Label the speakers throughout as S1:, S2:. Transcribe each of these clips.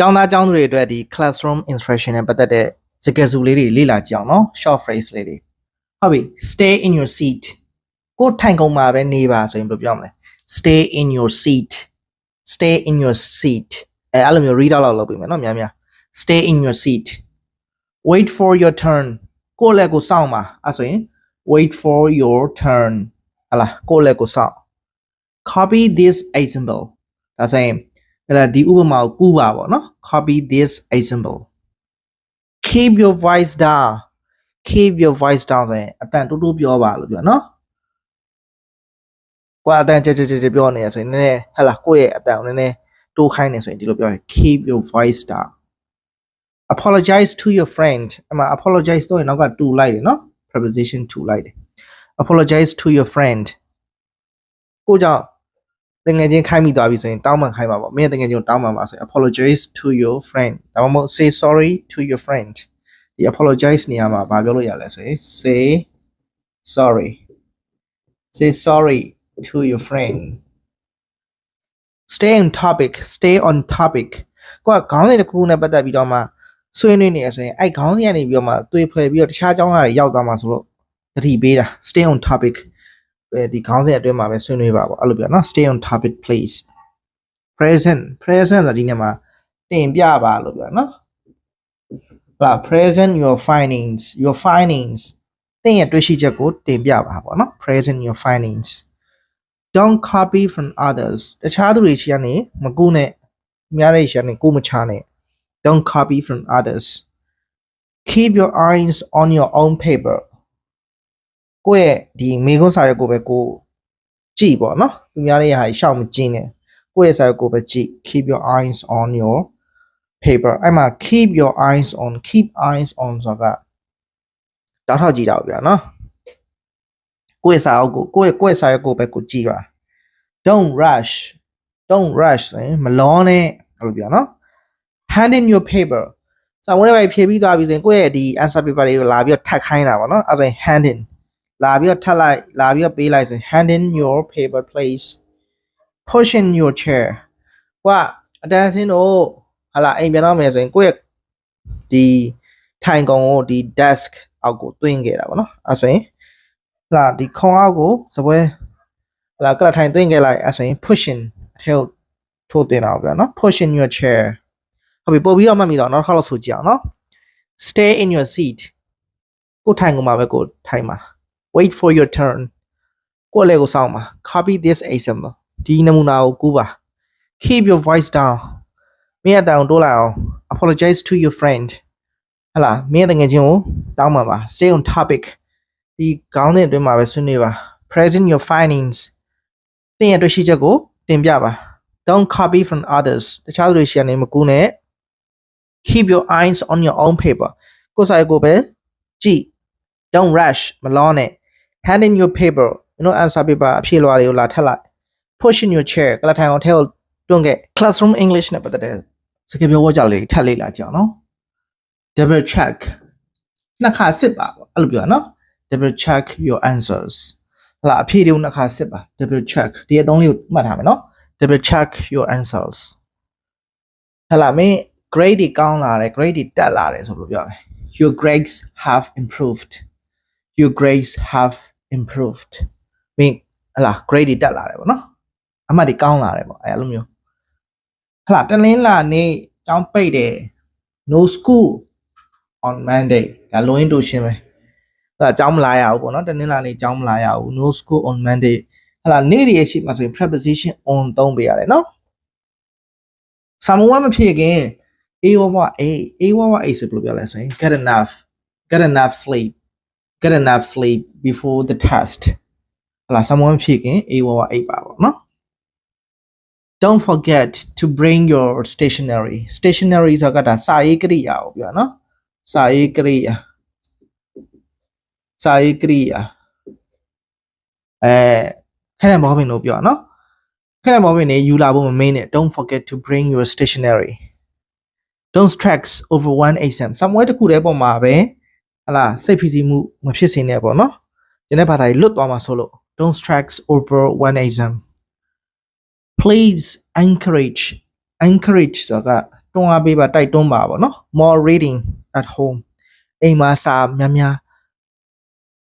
S1: ကျောင်းသားကျောင်းသူတွေအတွက်ဒီ classroom instruction နဲ့ပတ်သက်တဲ့စကားစုလေးတွေလေ့လာကြအောင်နော် short phrase လေးတွေဟုတ်ပြီ stay in your seat ကိုယ်ထိုင်ကုန်မှာပဲနေပါဆိုရင်ဘယ်လိုပြောမလဲ stay in your seat stay in your seat အဲအဲ့လိုမျိုး read out လောက်လုပ်ပေးမယ်နော်များများ stay in your seat wait for your turn ကိုယ့်လက်ကိုစောင့်ပါအဲ့ဆိုရင် wait for your turn ဟလာကိုယ့်လက်ကိုစောင့် copy this example ဒါဆိုရင် အဲ့ဒါဒီဥပမာကိုကူးပါပေါ့နော် copy this example keep your voice down keep your voice down ဆိုရင်အတန်တူတူပြောပါလို့ပြောနော်ကိုယ်အတန်ကြကြကြကြပြောနေရဆိုရင်နည်းနည်းဟဲ့လားကိုယ့်ရဲ့အတန်ကိုနည်းနည်းတိုးခိုင်းနေဆိုရင်ဒီလိုပြောရင် keep your voice down apologize to your friend အမ apologize တော့ရင်နောက်ကတူလိုက်တယ်နော် preposition to လိုက်တယ် apologize to your friend ကိုကြောင့် တငယ်ချင်းခိုင်းမိသွားပြီဆိုရင်တောင်းပန်ခိုင်းပါပေါ့မင်းတငယ်ချင်းကိုတောင်းပန်ပါဆိုရင် apologize to your friend ဒါမှမဟုတ် say sorry to your friend ဒီ apologize နေရာမှာဘာပြောလို့ရလဲဆိုရင် say sorry say sorry to your friend stay on topic stay on topic ကိုကခေါင်းစဉ်တစ်ခုခုနဲ့ပတ်သက်ပြီးတော့မှဆွေးနွေးနေရဆိုရင်အဲ့ခေါင်းစဉ်ကနေပြီးတော့မှသွေးဖွဲ့ပြီးတော့တခြားအကြောင်းအရာတွေရောက်သွားမှာဆိုတော့တတိပေးတာ stay on topic အဲ ဒီခေါင်းစဉ်အတွင်းမှာပဲဆွေးနွေးပါပေါ့အဲ့လိုပြောနော် stay on topic please present present ဆိုဒီနေ့မှာတင်ပြပါလို့ပြောနော်ဟုတ်လား present your findings your findings တင်ရဲ့တွေ့ရှိချက်ကိုတင်ပြပါပေါ့နော် present your findings don't copy from others တခြားသူတွေရှိကနေမကူနဲ့များတဲ့ရှိကနေကိုမချနဲ့ don't copy from others keep your eyes on your own paper ကိုယ့်ရဲ့ဒီမေခွန်းစာရွက်ကိုပဲကိုကြည့်ပေါ့နော်သူများရဲ့ဟာရှောက်မကျင်းနဲ့ကိုယ့်ရဲ့စာရွက်ကိုပဲကြည့် keep your eyes on your paper အဲ့မှာ keep your eyes on keep eyes on ဆိုတာကတောက်ထောက်ကြည့်တာပေါ့ဗျာနော်ကိုယ့်ရဲ့စာအုပ်ကိုကိုယ့်ရဲ့ကိုယ့်ရဲ့စာရွက်ကိုပဲကိုကြည့်ပါ don't rush don't rush ဆိုရင်မလောနဲ့အဲ့လိုပြောနော် hand in your paper စာဝင်တွေဖြည့်ပြီးသွားပြီဆိုရင်ကိုယ့်ရဲ့ဒီ answer paper တွေကိုလာပြီးတော့ထပ်ခိုင်းတာပေါ့နော်အဲ့ဒါဆိုရင် hand in လာပြီးတော့ထပ်လိုက်လာပြီးတော့ပေးလိုက်ဆိုရင် hand in your paper please push in your chair ကွာအတန်းစင်းတို့ဟာလာအိမ်ပြန်တော့မယ်ဆိုရင်ကိုယ့်ရဲ့ဒီထိုင်ကုန်ကိုဒီ desk အောက်ကိုတွင်းခဲ့တာပေါ့နော်အဲ့ဆိုရင်ဟာလာဒီခုံအောက်ကိုစပွဲဟာလာကလထိုင်တွင်းခဲ့လိုက်အဲ့ဆိုရင် push in အထက်ကိုထိုးတင်တာပေါ့ဗျာနော် push in your chair ဟုတ်ပြီပို့ပြီးတော့မှတ်မိတော့နောက်တစ်ခါလောက်ဆိုကြည့်အောင်နော် stay in your seat ကိုထိုင်ကုန်မှာပဲကိုထိုင်မှာ wait for your turn ကိုလည်းကိုစောင့်ပါ copy this example ဒီနမူနာကိုကူးပါ keep your voice down မင်းအတောင်တိုးလိုက်အောင် apologize to your friend ဟလာမင်းတငယ်ချင်းကိုတောင်းပန်ပါ stay on topic ဒီခေါင်းစဉ်အတွင်းမှာပဲဆွေးနွေးပါ present your findings သင်ရဲ့တွေ့ရှိချက်ကိုတင်ပြပါ don't copy from others တခြားသူတွေရှေ့နေမကူးနဲ့ keep your eyes on your own paper ကိုယ်စာရေးကိုပဲကြည့် don't rush မလောနဲ့ hand in your paper you know answer paper အဖြေလွှာတွေကိုလာထပ်လိုက် push in your chair ကလထိုင်အောင်ထဲကိုတွန်းခဲ့ classroom english နဲ့ပတ်သက်တဲ့စကားပြောဝကြလေးထပ်လေ့လာကြအောင်နော် double check နှစ်ခါစစ်ပါပေါ့အဲ့လိုပြောနော် double check your answers ဟလာအဖြေတွေကိုနှစ်ခါစစ်ပါ double check ဒီအသုံးလေးကိုမှတ်ထားမယ်နော် double check your answers ဟလာမင်း grade တွေကောင်းလာတယ် grade တွေတက်လာတယ်ဆိုလို့ပြောတယ် your grades have improved your grades have improved မင်းဟလာ grade တွေတက်လာတယ်ပေါ့နော်အမှတ်တွေကောင်းလာတယ်ပေါ့အဲလိုမျိုးဟလာတနင်္လာနေ့ကျောင်းပိတ်တယ် no school on monday ဒါလိုရင်းတူရှင်းပဲဟလာကျောင်းမလာရဘူးပေါ့နော်တနင်္လာနေ့ကျောင်းမလာရဘူး no school on monday ဟလာနေ့တွေရှိမှဆိုရင် preposition on သုံးပေးရတယ်နော် someone မဖြစ်ခင် A over A A over A ဆိုဘယ်လိုပြောလဲဆိုရင် get enough get enough sleep get enough sleep before the test ဟလာ someone ဖြစ်ခင် A over A ပါပေါ့နော် don't forget to bring your stationery stationery ဆိုတာကဒါစာရေးကိရိယာကိုပြောနော်စာရေးကိရိယာစာရေးကိရိယာအဲခဏမောဘင်းလို့ပြောနော်ခဏမောဘင်းနေယူလာဖို့မမင်းနဲ့ don't forget to bring your stationery don't stress over one exam somewhere တခုတည်းပုံမှာပဲ ဟလာစိတ်ဖိစီးမှုမဖြစ်စေနဲ့ပေါ့နော်ကျန်တဲ့ဘာသာကြီးလွတ်သွားမှာဆိုလို့ don't stress over one exam please encourage encourage ဆိုတာကတွန်းအားပေးပါတိုက်တွန်းပါပေါ့နော် more reading at home အိမ်မှာစာများများ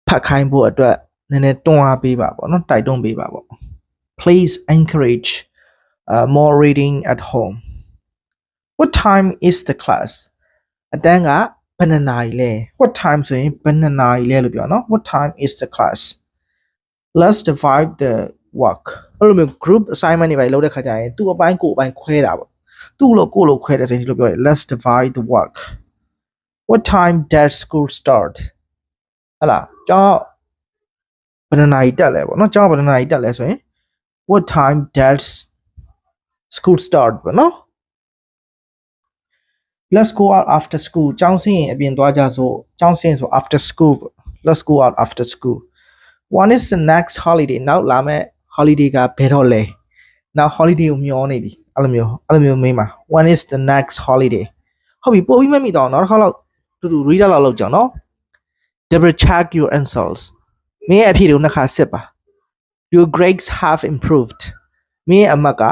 S1: ဖတ်ခိုင်းဖို့အတွက်နည်းနည်းတွန်းအားပေးပါပေါ့နော်တိုက်တွန်းပေးပါပေါ့ please encourage uh, more reading at home what time is the class အတန်းက ဘယ်နှစ်နာရီလဲ what time ဆိုရင်ဘယ်နှစ်နာရီလဲလို့ပြောနော် what time is the class let's divide the work အဲ့လိုမျိုး group assignment တွေပဲလုပ်တဲ့ခါကျရင်သူ့အပိုင်းကိုယ်အပိုင်းခွဲတာပေါ့သူ့လို့ကိုယ်လို့ခွဲတယ်ဆိုရင်ဒီလိုပြောရင် let's divide the work what time does school start ဟလာကျောင်းဘယ်နှစ်နာရီတက်လဲပေါ့နော်ကျောင်းဘယ်နှစ်နာရီတက်လဲဆိုရင် what time does school start ပေါ့နော် let's go out after school ကျောင်းဆင်းရင်အပြင်သွားကြဆိုကျောင်းဆင်းဆို after school ပေါ့ let's go out after school one is the next holiday နောက်လာမယ့် holiday ကဘယ်တော့လဲနောက် holiday ကိုမျောနေပြီအဲ့လိုမျိုးအဲ့လိုမျိုးမေးမှာ when is the next holiday ဟုတ်ပြီပို့ပြီးမမိတော့နောက်တစ်ခါတော့တူတူ read လောက်လောက်ကြောင်နော် double check your answers မင်းရဲ့အဖြေတွေကိုနှစ်ခါစစ်ပါ your grades have improved မင်းရဲ့အမှတ်က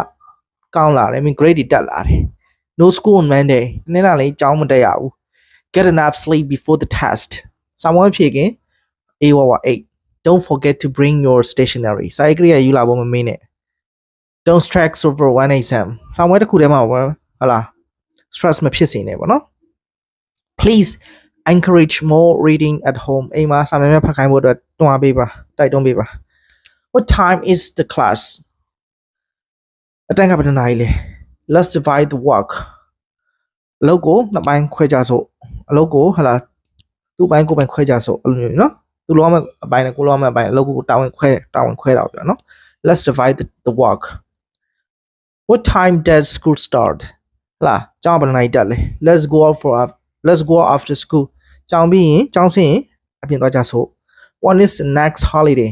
S1: ကောင်းလာတယ်မင်း grade တွေတက်လာတယ် no school on monday တနေ့လာလေးကျောင်းမတက်ရဘူး get enough sleep before the test စာမွေးဖြေခင် A wa wa 8 don't forget to bring your stationery စာရေးကရိယာယူလာဖို့မမေ့နဲ့ don't stress over one exam စာမွေးတစ်ခုတည်းမှာပဲဟုတ်လား stress မဖြစ်စေနဲ့ပေါ့နော် please encourage more reading at home အိမ်မှာစာများများဖတ်ခိုင်းဖို့အတွက်တွန်းအားပေးပါတိုက်တွန်းပေးပါ what time is the class အတန်းကဘယ်နှစ်နာရီလဲ Let's divide the work အလုပ်ကိုနှစ်ပိုင်းခွဲကြစို့အလုပ်ကိုဟလာသူ့ပိုင်းကိုယ်ပိုင်းခွဲကြစို့အဲ့လိုမျိုးနော်သူလောမဲ့အပိုင်းနဲ့ကိုလောမဲ့အပိုင်းအလုပ်ကိုတာဝန်ခွဲတာဝန်ခွဲတာပြောနော် let's divide the, the work what time does school start ဟလာကျောင်းဘယ်နှစ်နာရီတက်လဲ let's go out for af- let's go out after school ကျောင်းပြီးရင်ကျောင်းဆင်းရင်အပြင်သွားကြစို့ when is the next holiday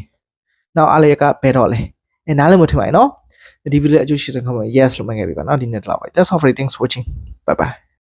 S1: နောက်အားလည်းကဘယ်တော့လဲအဲနားလည်းမထင်ပါနဲ့နော် ဒီဗီဒီယိုအကျိုးရှိတဲ့ခါမှာ yes လို့မှတ်ခဲ့ပြီပါနော်ဒီနေ့တော့ပါ that's all for it. thanks for watching bye bye